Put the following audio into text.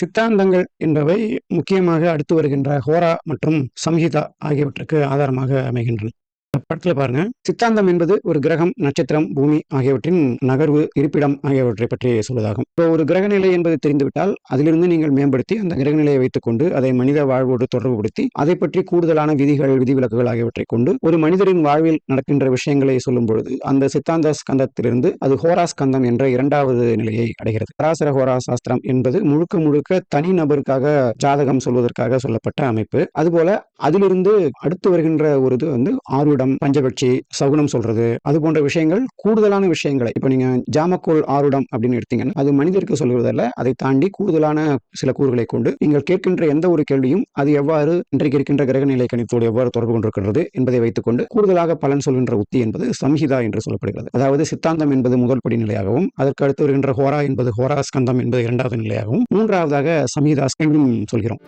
சித்தாந்தங்கள் என்பவை முக்கியமாக அடுத்து வருகின்ற ஹோரா மற்றும் சம்ஹிதா ஆகியவற்றுக்கு ஆதாரமாக அமைகின்றன. படத்துல பாருங்க. சித்தாந்தம் என்பது ஒரு கிரகம் நட்சத்திரம் பூமி ஆகியவற்றின் நகர்வு இருப்பிடம் ஆகியவற்றை பற்றி சொல்வதாகும். இப்போ ஒரு கிரகநிலை என்பது தெரிந்துவிட்டால் அதிலிருந்து நீங்கள் மேம்படுத்தி அந்த கிரகநிலையை வைத்துக்கொண்டு அதை மனித வாழ்வோடு தொடர்புபடுத்தி அதை பற்றி கூடுதலான விதிகள் விதிவிலக்குகள் ஆகியவற்றை கொண்டு ஒரு மனிதரின் வாழ்வில் நடக்கின்ற விஷயங்களை சொல்லும் பொழுது அந்த சித்தாந்த ஸ்கந்தத்திலிருந்து அது ஹோரா ஸ்கந்தம் என்ற இரண்டாவது நிலையை அடைகிறது. பராசர ஹோரா சாஸ்திரம் என்பது முழுக்க முழுக்க தனி நபருக்காக ஜாதகம் சொல்வதற்காக சொல்லப்பட்ட அமைப்பு. அதுபோல அதிலிருந்து அடுத்து வருகின்ற ஒரு இது வந்து ஆருடம் பஞ்சபட்சி சகுனம் சொல்றது அது போன்ற விஷயங்கள் கூடுதலான விஷயங்களை இப்போ நீங்க ஜாமக்கோள் ஆருடம் அப்படின்னு எடுத்தீங்கன்னா அது மனிதருக்கு சொல்வதல்ல அதை தாண்டி கூடுதலான சில கூறுகளை கொண்டு நீங்கள் கேட்கின்ற எந்த ஒரு கேள்வியும் அது எவ்வாறு இன்றைக்கு இருக்கின்ற கிரகநிலை கணித்தோடு எவ்வாறு தொடர்பு கொண்டிருக்கின்றது என்பதை வைத்துக்கொண்டு கூடுதலாக பலன் சொல்கின்ற உத்தி என்பது சம்ஹிதா என்று சொல்லப்படுகிறது. அதாவது சித்தாந்தம் என்பது முதல் படி நிலையாகவும் அதற்கு அடுத்து வருகின்ற ஹோரா என்பது ஹோரா ஸ்கந்தம் என்பது இரண்டாவது நிலையாகவும் மூன்றாவதாக சம்ஹிதா என்றும் சொல்கிறோம்.